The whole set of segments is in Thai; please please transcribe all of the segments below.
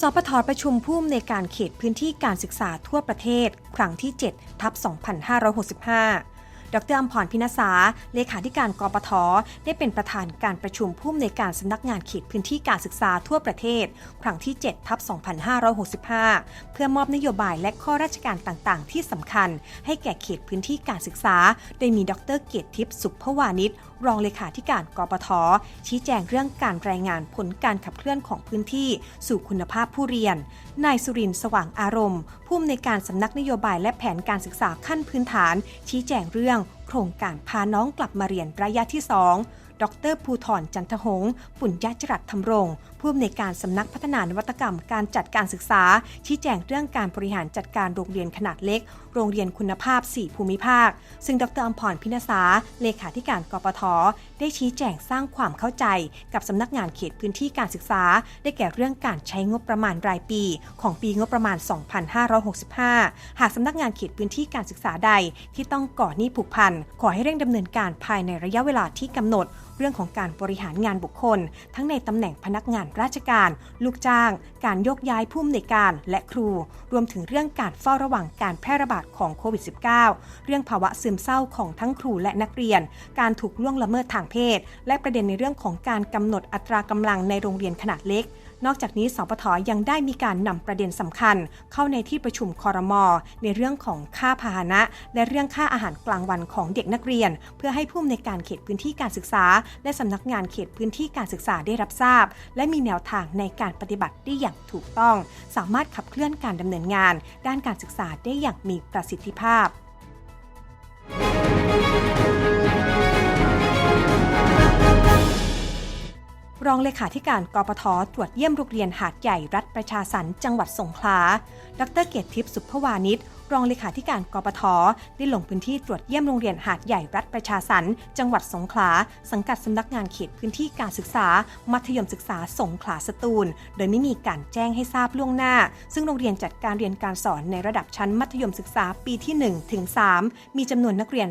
สปทประชุมผู้อำนวยการเขตพื้นที่การศึกษาทั่วประเทศ ครั้งที่ 7 ทับ 2565 ดรอมพรพินาสา เลขาธิการกปท ได้เป็นประธานการประชุมผู้อำนวยการสำนักงานเขตพื้นที่การศึกษาทั่วประเทศ ครั้งที่ 7 ทับ 2565 เพื่อมอบนโยบายและข้อราชการต่างๆ ที่สำคัญ ให้แก่เขตพื้นที่การศึกษา โดยมีดรเกียรติทิพย์สุภวานิชรองเลขาธิการกปทชี้แจงเรื่องการรายงานผลการขับเคลื่อนของพื้นที่สู่คุณภาพผู้เรียน นายสุรินทร์สว่างอารมณ์ ผู้อำนวยการสำนักนโยบายและแผนการศึกษาขั้นพื้นฐาน ชี้แจงเรื่องโครงการพาน้องกลับมาเรียนระยะที่ 2ดรภูธรจันทหง ปุญญจรัตธรรมรง ผู้อำนวยการสำนักพัฒนานวัตกรรม การจัดการศึกษา ชี้แจงเรื่องการบริหารจัดการโรงเรียนขนาดเล็ก โรงเรียนคุณภาพ 4 ภูมิภาค ซึ่งดรอมพรพินาสาเลขาธิการกปท ได้ชี้แจงสร้างความเข้าใจ กับสำนักงานเขตพื้นที่การศึกษา ได้แก่เรื่องการใช้งบประมาณรายปี ของปีงบประมาณ 2565 หากสำนักงานเขตพื้นที่การศึกษาใด ที่ต้องก่อหนี้ผูกพันขอให้เร่งดำเนินการภายในระยะเวลาที่กำหนด เรื่องของการบริหารงานบุคคล ทั้งในตำแหน่งพนักงานราชการ ลูกจ้าง การยกย้ายผู้อำนวยการและครู รวมถึงเรื่องการเฝ้าระวังการแพร่ระบาดของโควิด -19 เรื่องภาวะซึมเศร้าของทั้งครูและนักเรียน การถูกล่วงละเมิดทางเพศ และประเด็นในเรื่องของการกำหนดอัตรากำลังในโรงเรียนขนาดเล็ก นอกจากนี้สปทยังได้มีการนำประเด็นสำคัญ เข้าในที่ประชุมคอรมอในเรื่องของค่าพาหนะ และเรื่องค่าอาหารกลางวันของเด็กนักเรียน เพื่อให้ผู้อำนวยการเขตพื้นที่การศึกษา และสำนักงานเขตพื้นที่การศึกษาได้รับทราบ และมีแนวทางในการปฏิบัติได้อย่างถูกต้อง สามารถขับเคลื่อนการดำเนินงาน ด้านการศึกษาได้อย่างมีประสิทธิภาพ รองเลขาธิการกปทตรวจเยี่ยมโรงเรียนหาดใหญ่รัฐประชาสรรจังหวัดสงขลา ดรเกียรติทิพย์สุภวานิช รองเลขาธิการกปทได้ลงพื้นที่ตรวจเยี่ยมโรงเรียนหาดใหญ่รัฐประชาสรรจังหวัดสงขลา สังกัดสำนักงานเขตพื้นที่การศึกษา มัธยมศึกษาสงขลาสตูล โดยไม่มีการแจ้งให้ทราบล่วงหน้า ซึ่งโรงเรียนจัดการเรียนการสอนในระดับชั้นมัธยมศึกษาปีที่1ถึง3มีจำนวนนักเรียน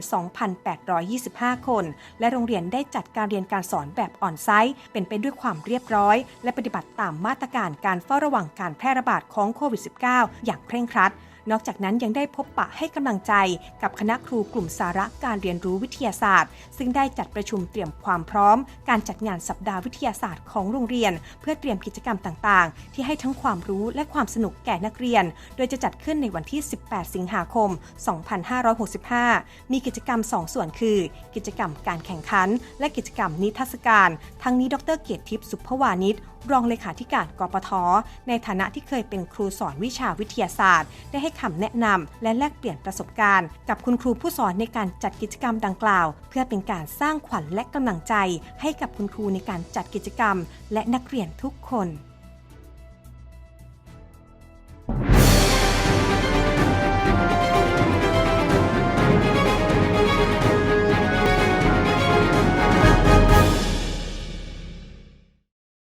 2,825 คน และโรงเรียนได้จัดการเรียนการสอนแบบออนไซต์เป็นไปด้วยความเรียบร้อย และปฏิบัติตามมาตรการการเฝ้าระวังการแพร่ระบาดของโควิด -19 อย่างเคร่งครัด นอกจากนั้นยังได้พบปะให้กำลังใจกับคณะครูกลุ่มสาระการเรียนรู้วิทยาศาสตร์ ซึ่งได้จัดประชุมเตรียมความพร้อม การจัดงานสัปดาห์วิทยาศาสตร์ของโรงเรียน เพื่อเตรียมกิจกรรมต่างๆ ที่ให้ทั้งความรู้และความสนุกแก่นักเรียน โดยจะจัดขึ้นในวันที่ 18 สิงหาคม 2565 มีกิจกรรม 2 ส่วนคือ กิจกรรมการแข่งขัน และกิจกรรมนิทรรศการ ทั้งนี้ดรเกียรติทิพย์สุภวานิชรองเลขาธิการกปทในฐานะที่เคยเป็นครูสอนวิชาวิทยาศาสตร์ ได้ให้คำแนะนำและแลกเปลี่ยนประสบการณ์ กับคุณครูผู้สอนในการจัดกิจกรรมดังกล่าว เพื่อเป็นการสร้างขวัญและกำลังใจ ให้กับคุณครูในการจัดกิจกรรม และนักเรียนทุกคน